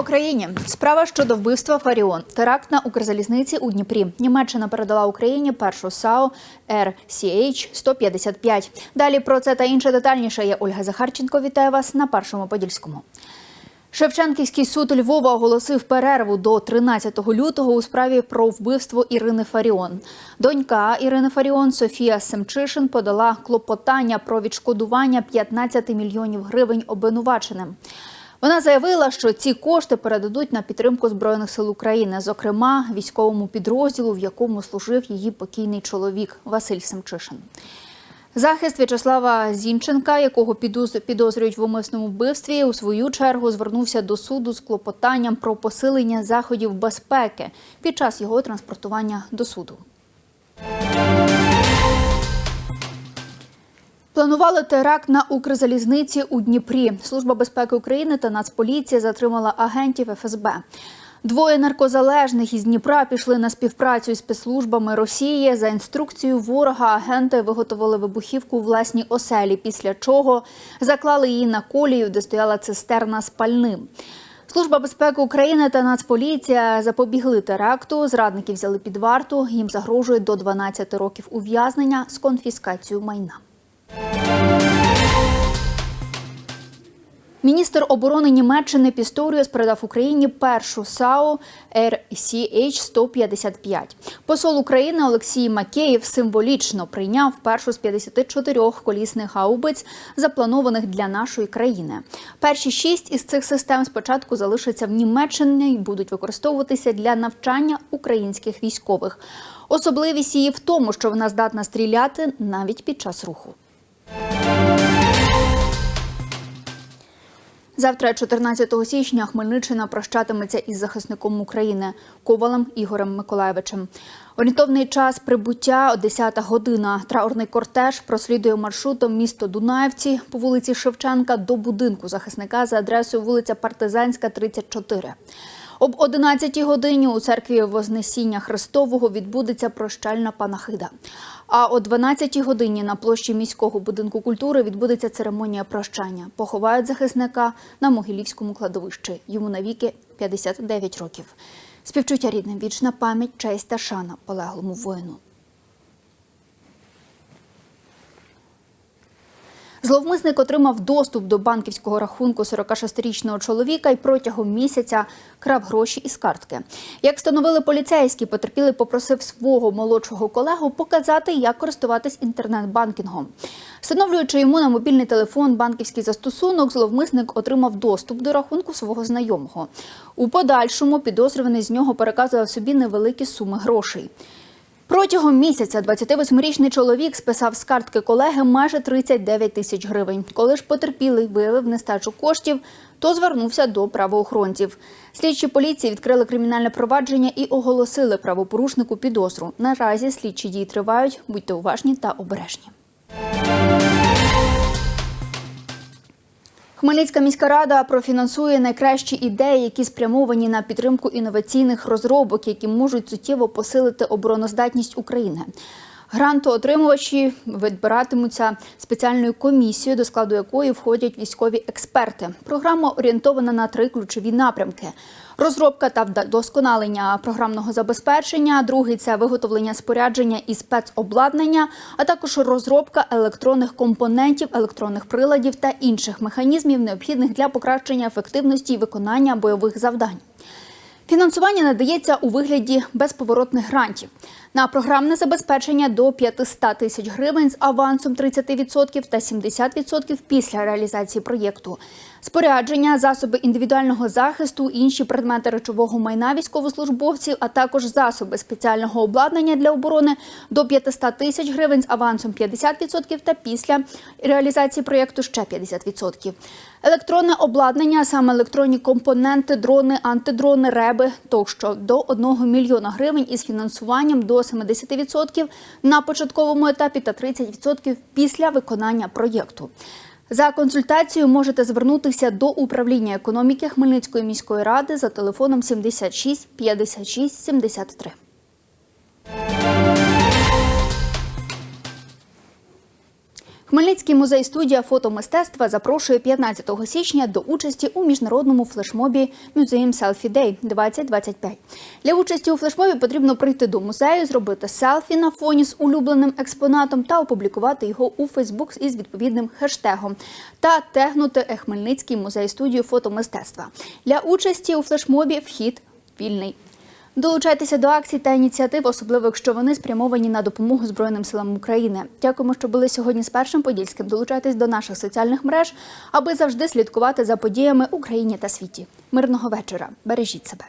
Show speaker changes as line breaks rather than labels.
Україні! Справа щодо вбивства Фаріон. Теракт на Укрзалізниці у Дніпрі. Німеччина передала Україні першу САУ РCH-155. Далі про це та інше детальніше. Я Ольга Захарченко. Вітаю вас на першому подільському. Шевченківський суд Львова оголосив перерву до 13 лютого у справі про вбивство Ірини Фаріон. Донька Ірини Фаріон Софія Семчишин подала клопотання про відшкодування 15 мільйонів гривень обвинуваченим. Вона заявила, що ці кошти передадуть на підтримку збройних сил України, зокрема військовому підрозділу, в якому служив її покійний чоловік Василь Семчишин. Захист В'ячеслава Зінченка, якого підоз- підозрюють в умисному вбивстві, у свою чергу звернувся до суду з клопотанням про посилення заходів безпеки під час його транспортування до суду. Планували теракт на Укрзалізниці у Дніпрі. Служба безпеки України та Нацполіція затримала агентів ФСБ. Двоє наркозалежних із Дніпра пішли на співпрацю із спецслужбами Росії. За інструкцією ворога агенти виготовили вибухівку у власній оселі, після чого заклали її на колію, де стояла цистерна з пальним. Служба безпеки України та Нацполіція запобігли теракту. Зрадників взяли під варту. Їм загрожує до 12 років ув'язнення з конфіскацією майна. Міністр оборони Німеччини Пісторіус передав Україні першу САУ RCH-155. Посол України Олексій Макеєв символічно прийняв першу з 54 колісних гаубиць, запланованих для нашої країни. Перші шість із цих систем спочатку залишаться в Німеччині і будуть використовуватися для навчання українських військових. Особливість її в тому, що вона здатна стріляти навіть під час руху. Завтра, 14 січня, Хмельниччина прощатиметься із захисником України Ковалем Ігорем Миколаєвичем. Орієнтовний час прибуття – 10 година. Траурний кортеж прослідує маршрутом місто Дунаївці по вулиці Шевченка до будинку захисника за адресою вулиця Партизанська, 34. Об 11 годині у церкві Вознесіння Христового відбудеться прощальна панахида. А о 12 годині на площі міського будинку культури відбудеться церемонія прощання. Поховають захисника на Могилівському кладовищі. Йому навіки 59 років. Співчуття рідним, вічна пам'ять, честь та шана полеглому воїну. Зловмисник отримав доступ до банківського рахунку 46-річного чоловіка і протягом місяця крав гроші із картки. Як встановили поліцейські, потерпілий попросив свого молодшого колегу показати, як користуватись інтернет-банкінгом. Встановлюючи йому на мобільний телефон банківський застосунок, зловмисник отримав доступ до рахунку свого знайомого. У подальшому підозрюваний з нього переказував собі невеликі суми грошей. Протягом місяця 28-річний чоловік списав з картки колеги майже 39 тисяч гривень. Коли ж потерпілий виявив нестачу коштів, то звернувся до правоохоронців. Слідчі поліції відкрили кримінальне провадження і оголосили правопорушнику підозру. Наразі слідчі дії тривають. Будьте уважні та обережні. Хмельницька міська рада профінансує найкращі ідеї, які спрямовані на підтримку інноваційних розробок, які можуть суттєво посилити обороноздатність України. Грантоотримувачі відбиратимуться спеціальною комісією, до складу якої входять військові експерти. Програма орієнтована на три ключові напрямки: розробка та вдосконалення програмного забезпечення. Другий це виготовлення спорядження і спецобладнання, а також розробка електронних компонентів, електронних приладів та інших механізмів, необхідних для покращення ефективності і виконання бойових завдань. Фінансування надається у вигляді безповоротних грантів на програмне забезпечення до 500 тисяч гривень з авансом 30% та 70% після реалізації проєкту. Спорядження, засоби індивідуального захисту, інші предмети речового майна військовослужбовців, а також засоби спеціального обладнання для оборони до 500 тисяч гривень з авансом 50% та після реалізації проєкту ще 50%. Електронне обладнання, саме електронні компоненти, дрони, антидрони, реби тощо до 1 мільйона гривень із фінансуванням до 70% на початковому етапі та 30% після виконання проєкту. За консультацією можете звернутися до управління економіки Хмельницької міської ради за телефоном 76 56 73. Хмельницький музей студія фотомистецтва запрошує 15 січня до участі у міжнародному флешмобі Museum Selfie Day 2025. Для участі у флешмобі потрібно прийти до музею, зробити селфі на фоні з улюбленим експонатом та опублікувати його у Фейсбук із відповідним хештегом та тегнути «Е, Хмельницький музей студію фотомистецтва. Для участі у флешмобі вхід вільний. Долучайтеся до акцій та ініціатив, особливо якщо вони спрямовані на допомогу Збройним силам України. Дякуємо, що були сьогодні з першим подільським. Долучайтесь до наших соціальних мереж, аби завжди слідкувати за подіями Україні та світі. Мирного вечора. Бережіть себе.